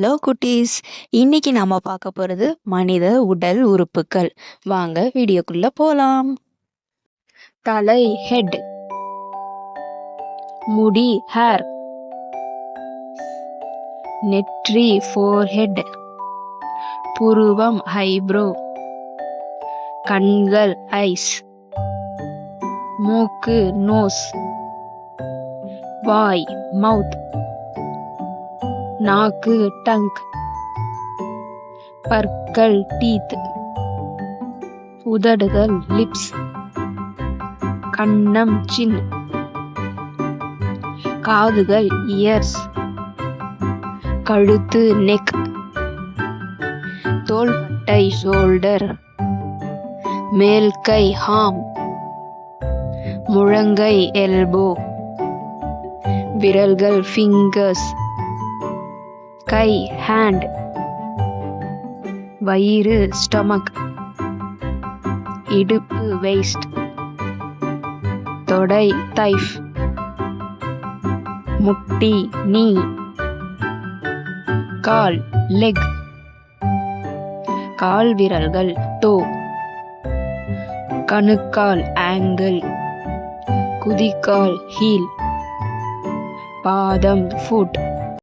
Hello குட்டீஸ். இன்னைக்கு நாம் பார்க்க போகிறது மனித உடல் உறுப்புகள். வாங்க வீடியோக்குள்ளே போகலாம் தலை ஹெட் முடி ஹேர் நெற்றி ஃபோர்ஹெட் புருவம் ஹைப்ரோ கண்கள் ஐஸ் மூக்கு நோஸ் வாய் மவுத் நாக்கு டங்க். பற்கள் டீத். உதடுகள் லிப்ஸ். கன்னம் சின். காதுகள் இயர்ஸ். கழுத்து நெக். தோள்பட்டை ஷோல்டர். மேல் கை ஹாம். முழங்கை எல்போ. விரல்கள் ஃபிங்கர்ஸ் கை ஹேண்ட் வயிறு ஸ்டொமக் இடுப்பு வேஸ்ட் தொடை தைஃப் முட்டி நீ கால் லெக் கால் விரல்கள் டோ கணுக்கால் ஆங்கிள் குதிக்கால் ஹீல் பாதம் ஃபுட்